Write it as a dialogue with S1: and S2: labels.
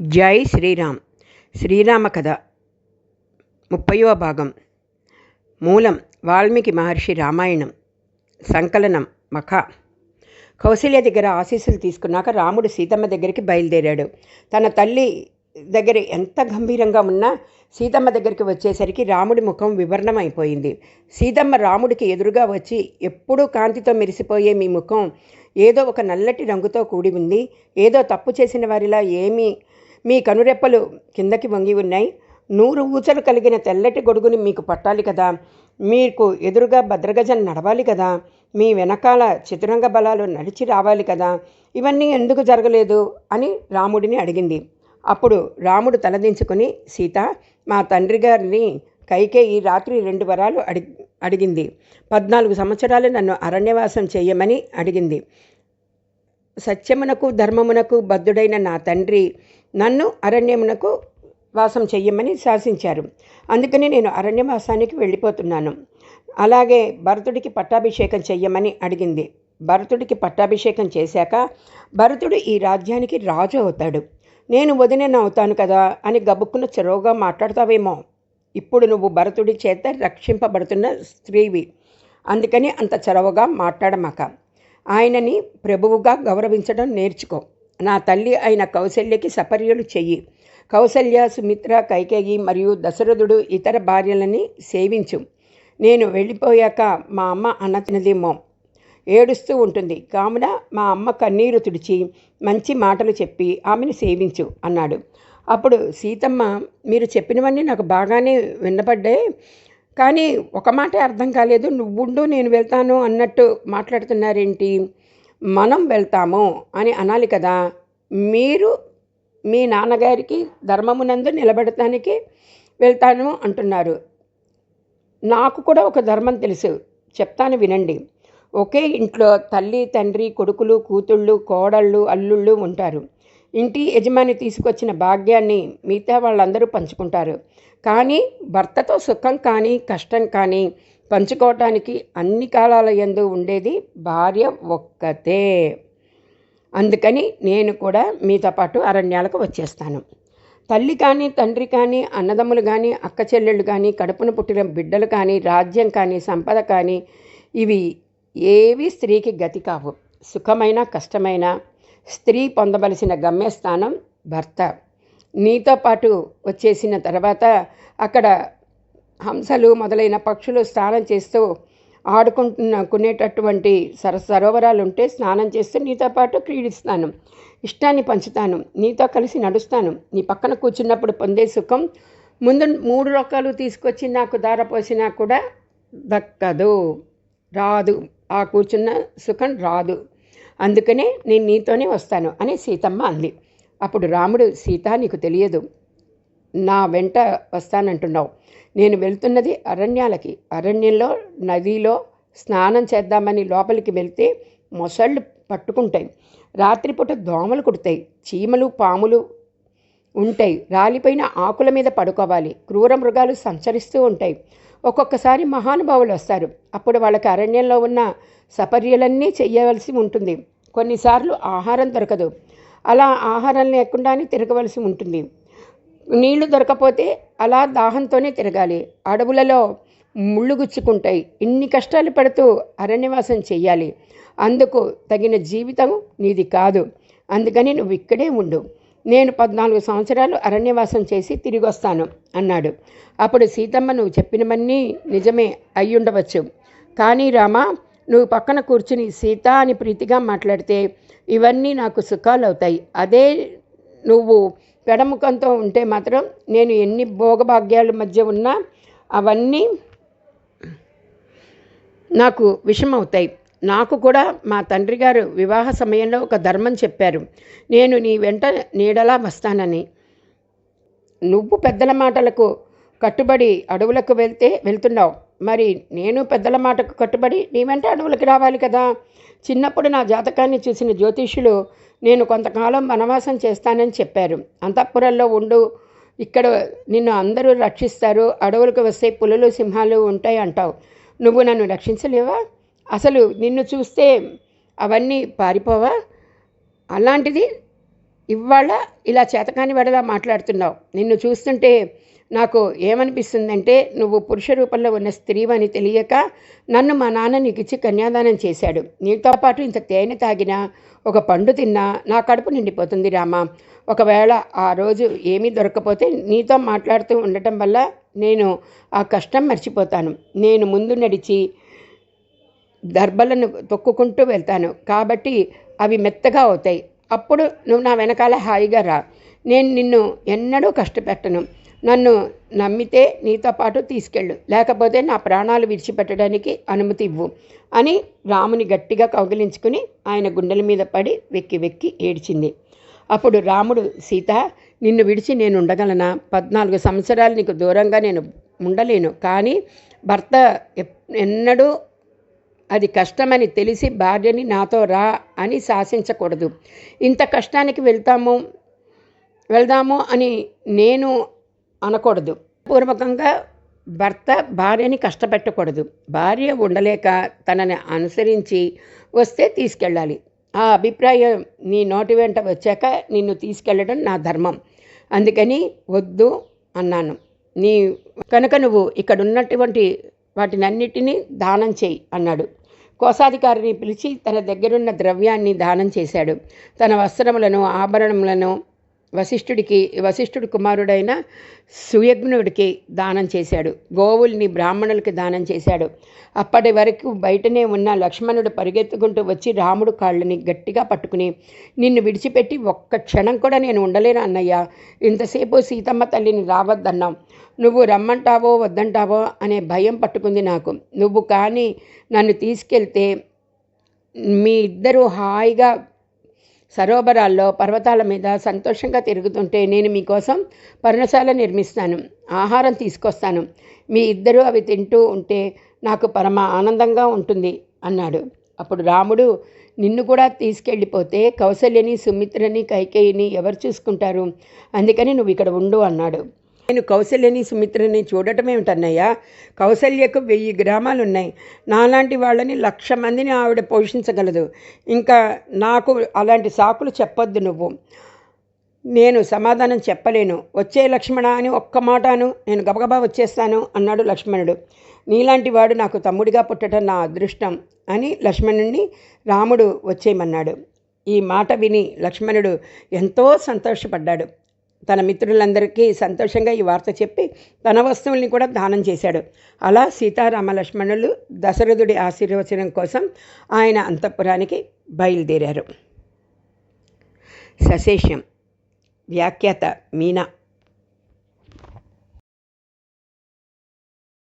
S1: జై శ్రీరామ్. శ్రీరామ కథ ముప్పయో భాగం. మూలం వాల్మీకి మహర్షి రామాయణం. సంకలనం మఖ. కౌశల్య దగ్గర ఆశీస్సులు తీసుకున్నాక రాముడు సీతమ్మ దగ్గరికి బయలుదేరాడు. తన తల్లి దగ్గర ఎంత గంభీరంగా ఉన్నా సీతమ్మ దగ్గరికి వచ్చేసరికి రాముడి ముఖం వివరణమైపోయింది. సీతమ్మ రాముడికి ఎదురుగా వచ్చి ఎప్పుడూ కాంతితో మెరిసిపోయే మీ ముఖం ఏదో ఒక నల్లటి రంగుతో కూడి ఉంది. ఏదో తప్పు చేసిన వారిలా ఏమీ మీ కనురెప్పలు కిందకి వంగి ఉన్నాయి. నూరు ఊచలు కలిగిన తెల్లటి గొడుగుని మీకు పట్టాలి కదా. మీకు ఎదురుగా భద్రగజం నడవాలి కదా. మీ వెనకాల చతురంగ బలాలు నడిచి రావాలి కదా. ఇవన్నీ ఎందుకు జరగలేదు? అని రాముడిని అడిగింది. అప్పుడు రాముడు తలదించుకుని సీత మా తండ్రి గారిని కైకేయి రాత్రి రెండు వరాలు అడి అడిగింది. పద్నాలుగు సంవత్సరాలు నన్ను అరణ్యవాసం చేయమని అడిగింది. సత్యమునకు ధర్మమునకు బద్ధుడైన నా తండ్రి నన్ను అరణ్యమునకు వాసం చెయ్యమని శాసించారు. అందుకని నేను అరణ్యవాసానికి వెళ్ళిపోతున్నాను. అలాగే భరతుడికి పట్టాభిషేకం చెయ్యమని అడిగింది. భరతుడికి పట్టాభిషేకం చేశాక భరతుడు ఈ రాజ్యానికి రాజు అవుతాడు. నేను వదిన అవుతాను కదా అని గబుక్కున చెరువుగా మాట్లాడతావేమో. ఇప్పుడు నువ్వు భరతుడి చేత రక్షింపబడుతున్న స్త్రీవి. అందుకని అంత చొరవగా మాట్లాడమాక. ఆయనని ప్రభువుగా గౌరవించడం నేర్చుకో. నా తల్లి అయిన కౌశల్యకి సపర్యలు చెయ్యి. కౌశల్య సుమిత్ర కైకేయి మరియు దశరథుడు ఇతర భార్యలని సేవించు. నేను వెళ్ళిపోయాక మా అమ్మ అన్నతినదేమో ఏడుస్తూ ఉంటుంది. కావున మా అమ్మ కన్నీరు తుడిచి మంచి మాటలు చెప్పి ఆమెను సేవించు అన్నాడు. అప్పుడు సీతమ్మ మీరు చెప్పినవన్నీ నాకు బాగానే వినపడ్డాయి. కానీ ఒక మాట అర్థం కాలేదు. నువ్వుండు నేను వెళ్తాను అన్నట్టు మాట్లాడుతున్నారేంటి? మనం వెళ్తాము అని అనాలి కదా. మీరు మీ నాన్నగారికి ధర్మమునందు నిలబడటానికి వెళ్తాను అంటున్నారు. నాకు కూడా ఒక ధర్మం తెలుసు. చెప్తాను వినండి. ఒకే ఇంట్లో తల్లి తండ్రి కొడుకులు కూతుళ్ళు కోడళ్ళు అల్లుళ్ళు ఉంటారు. ఇంటి యజమాని తీసుకొచ్చిన భాగ్యాన్ని మిగతా వాళ్ళందరూ పంచుకుంటారు. కానీ భర్తతో సుఖం కానీ కష్టం కానీ పంచుకోవటానికి అన్ని కాలాల ఎందు ఉండేది భార్య ఒక్కతే. అందుకని నేను కూడా మీతో పాటు అరణ్యాలకు వచ్చేస్తాను. తల్లి కానీ తండ్రి కానీ అన్నదమ్ములు కానీ అక్క చెల్లెళ్ళు కానీ కడుపున పుట్టిన బిడ్డలు కానీ రాజ్యం కానీ సంపద కానీ ఇవి ఏవి స్త్రీకి గతి కావు. సుఖమైన కష్టమైన స్త్రీ పొందవలసిన గమ్యస్థానం భర్త. నీతో పాటు వచ్చేసిన తర్వాత అక్కడ హంసలు మొదలైన పక్షులు స్నానం చేస్తూ ఆడుకుంటున్న కొనేటటువంటి సర సరోవరాలు ఉంటే స్నానం చేస్తే నీతో పాటు క్రీడిస్తాను. ఇష్టాన్ని పంచుతాను. నీతో కలిసి నడుస్తాను. నీ పక్కన కూర్చున్నప్పుడు పొందే సుఖం ముందు మూడు రకాలు తీసుకొచ్చి నాకు దారపోసినా కూడా దక్కదు. రాదు. ఆ కూర్చున్న సుఖం రాదు. అందుకనే నేను నీతోనే వస్తాను అని సీతమ్మ అంది. అప్పుడు రాముడు సీత నీకు తెలియదు. నా వెంట వస్తానంటున్నావు. నేను వెళ్తున్నది అరణ్యాలకి. అరణ్యంలో నదిలో స్నానం చేద్దామని లోపలికి వెళ్తే మొసళ్ళు పట్టుకుంటాయి. రాత్రిపూట దోమలు కుడతాయి. చీమలు పాములు ఉంటాయి. రాలిపోయిన ఆకుల మీద పడుకోవాలి. క్రూర మృగాలు సంచరిస్తూ ఉంటాయి. ఒక్కొక్కసారి మహానుభావులు వస్తారు. అప్పుడు వాళ్ళకి అరణ్యంలో ఉన్న సపర్యలన్నీ చేయవలసి ఉంటుంది. కొన్నిసార్లు ఆహారం దొరకదు. అలా ఆహారం లేకుండానే తిరగవలసి ఉంటుంది. నీళ్ళు దొరకపోతే అలా దాహంతోనే తిరగాలి. అడవులలో ముళ్ళు గుచ్చుకుంటాయి. ఇన్ని కష్టాలు పడుతూ అరణ్యవాసం చెయ్యాలి. అందుకు తగిన జీవితం నీది కాదు. అందుకని నువ్వు ఇక్కడే ఉండు. నేను పద్నాలుగు సంవత్సరాలు అరణ్యవాసం చేసి తిరిగి వస్తాను అన్నాడు. అప్పుడు సీతమ్మ నువ్వు చెప్పినవన్నీ నిజమే అయ్యుండవచ్చు. కానీ రామా నువ్వు పక్కన కూర్చుని సీత అని ప్రీతిగా మాట్లాడితే ఇవన్నీ నాకు సుఖాలు అవుతాయి అదే నువ్వు పెడముఖంతో ఉంటే మాత్రం నేను ఎన్ని భోగభాగ్యాల మధ్య ఉన్నా అవన్నీ నాకు విషమవుతాయి. నాకు కూడా మా తండ్రి గారు వివాహ సమయంలో ఒక ధర్మం చెప్పారు. నేను నీ వెంట నీడలా వస్తానని. నువ్వు పెద్దల మాటలకు కట్టుబడి అడవులకు వెళ్తే వెళ్తున్నావు. మరి నేను పెద్దల మాటకు కట్టుబడి నీ వెంట అడవులకు రావాలి కదా. చిన్నప్పుడు నా జాతకాన్ని చూసిన జ్యోతిష్యులు నేను కొంతకాలం వనవాసం చేస్తానని చెప్పారు. అంతఃపురంలో ఉండు. ఇక్కడ నిన్ను అందరూ రక్షిస్తారు. అడవులకు వస్తే పులులు సింహాలు ఉంటాయి అంటావు నువ్వు నన్ను రక్షించలేవా? అసలు నిన్ను చూస్తే అవన్నీ పారిపోవా? అలాంటిది ఇవాళ ఇలా చేతకాని వాడిలా మాట్లాడుతున్నావు. నిన్ను చూస్తుంటే నాకు ఏమనిపిస్తుందంటే నువ్వు పురుష రూపంలో ఉన్న స్త్రీవని తెలియక నన్ను మా నాన్న నీకు ఇచ్చి కన్యాదానం చేశాడు. నీతో పాటు ఇంత తేనె తాగినా ఒక పండు తిన్నా నా కడుపు నిండిపోతుంది రామా. ఒకవేళ ఆ రోజు ఏమీ దొరకపోతే నీతో మాట్లాడుతూ ఉండటం వల్ల నేను ఆ కష్టం మర్చిపోతాను. నేను ముందు నడిచి దర్బలను తొక్కుకుంటూ వెళ్తాను. కాబట్టి అవి మెత్తగా అవుతాయి. అప్పుడు నువ్వు నా వెనకాల హాయిగా రా. నేను నిన్ను ఎన్నడూ కష్టపెట్టను. నన్ను నమ్మితే నీతో పాటు తీసుకెళ్ళు. లేకపోతే నా ప్రాణాలు విడిచిపెట్టడానికి అనుమతి ఇవ్వు అని రాముని గట్టిగా కౌగిలించుకుని ఆయన గుండెల మీద పడి వెక్కి వెక్కి ఏడ్చింది. అప్పుడు రాముడు సీత నిన్ను విడిచి నేను ఉండగలనా? పద్నాలుగు సంవత్సరాలు నీకు దూరంగా నేను ఉండలేను. కానీ భర్త ఎన్నడూ అది కష్టమని తెలిసి భార్యని నాతో రా అని శాసించకూడదు. ఇంత కష్టానికి వెళ్తాము వెళ్దాము అని నేను అనకూడదు. పూర్వకంగా భర్త భార్యని కష్టపెట్టకూడదు. భార్య ఉండలేక తనని అనుసరించి వస్తే తీసుకెళ్ళాలి. ఆ అభిప్రాయం నీ నోటి వెంట వచ్చాక నిన్ను తీసుకెళ్ళడం నా ధర్మం. అందుకని వద్దు అన్నాను. నీ కనుక నువ్వు ఇక్కడ ఉన్నటువంటి వాటినన్నిటినీ దానం చేయి అన్నాడు. కోశాధికారిని పిలిచి తన దగ్గరున్న ద్రవ్యాన్ని దానం చేశాడు. తన వస్త్రములను ఆభరణములను వశిష్ఠుడికి వశిష్ఠుడి కుమారుడైన సుయజ్ఞుడికి దానం చేశాడు. గోవుల్ని బ్రాహ్మణులకి దానం చేశాడు. అప్పటి వరకు బయటనే ఉన్న లక్ష్మణుడు పరిగెత్తుకుంటూ వచ్చి రాముడు కాళ్ళని గట్టిగా పట్టుకుని నిన్ను విడిచిపెట్టి ఒక్క క్షణం కూడా నేను ఉండలేను అన్నయ్య. ఇంతసేపు సీతమ్మ తల్లిని రావద్దన్నాం నువ్వు రమ్మంటావో వద్దంటావో అనే భయం పట్టుకుంది నాకు. నువ్వు కానీ నన్ను తీసుకెళ్తే మీ ఇద్దరూ హాయిగా సరోవరాల్లో పర్వతాల మీద సంతోషంగా తిరుగుతుంటే నేను మీకోసం పర్ణశాల నిర్మిస్తాను ఆహారం తీసుకొస్తాను. మీ ఇద్దరూ అవి తింటూ ఉంటే నాకు పరమ ఆనందంగా ఉంటుంది అన్నాడు. అప్పుడు రాముడు నిన్ను కూడా తీసుకెళ్ళిపోతే కౌశల్యని సుమిత్రని కైకేయిని ఎవరు చూసుకుంటారు? అందుకని నువ్వు ఇక్కడ ఉండు అన్నాడు. నేను కౌశల్యని సుమిత్రని చూడటం ఏమిటన్నయ్యా? కౌశల్యకు వెయ్యి గ్రామాలు ఉన్నాయి నాలాంటి వాళ్ళని లక్ష మందిని ఆవిడ పోషించగలదు. ఇంకా నాకు అలాంటి సాకులు చెప్పొద్దు నువ్వు. నేను సమాధానం చెప్పలేను. వచ్చే లక్ష్మణ అని ఒక్క మాటను. నేను గబగబా వచ్చేస్తాను అన్నాడు లక్ష్మణుడు. నీలాంటి వాడు నాకు తమ్ముడిగా పుట్టడం నా అదృష్టం అని లక్ష్మణుణ్ణి రాముడు వచ్చేయమన్నాడు. ఈ మాట విని లక్ష్మణుడు ఎంతో సంతోషపడ్డాడు. తన మిత్రులందరికీ సంతోషంగా ఈ వార్త చెప్పి తన వస్తువుల్ని కూడా దానం చేశాడు. అలా సీతారామ లక్ష్మణులు దశరథుడి ఆశీర్వచనం కోసం ఆయన అంతఃపురానికి బయలుదేరారు. సశేషం వ్యాఖ్యాత మీనా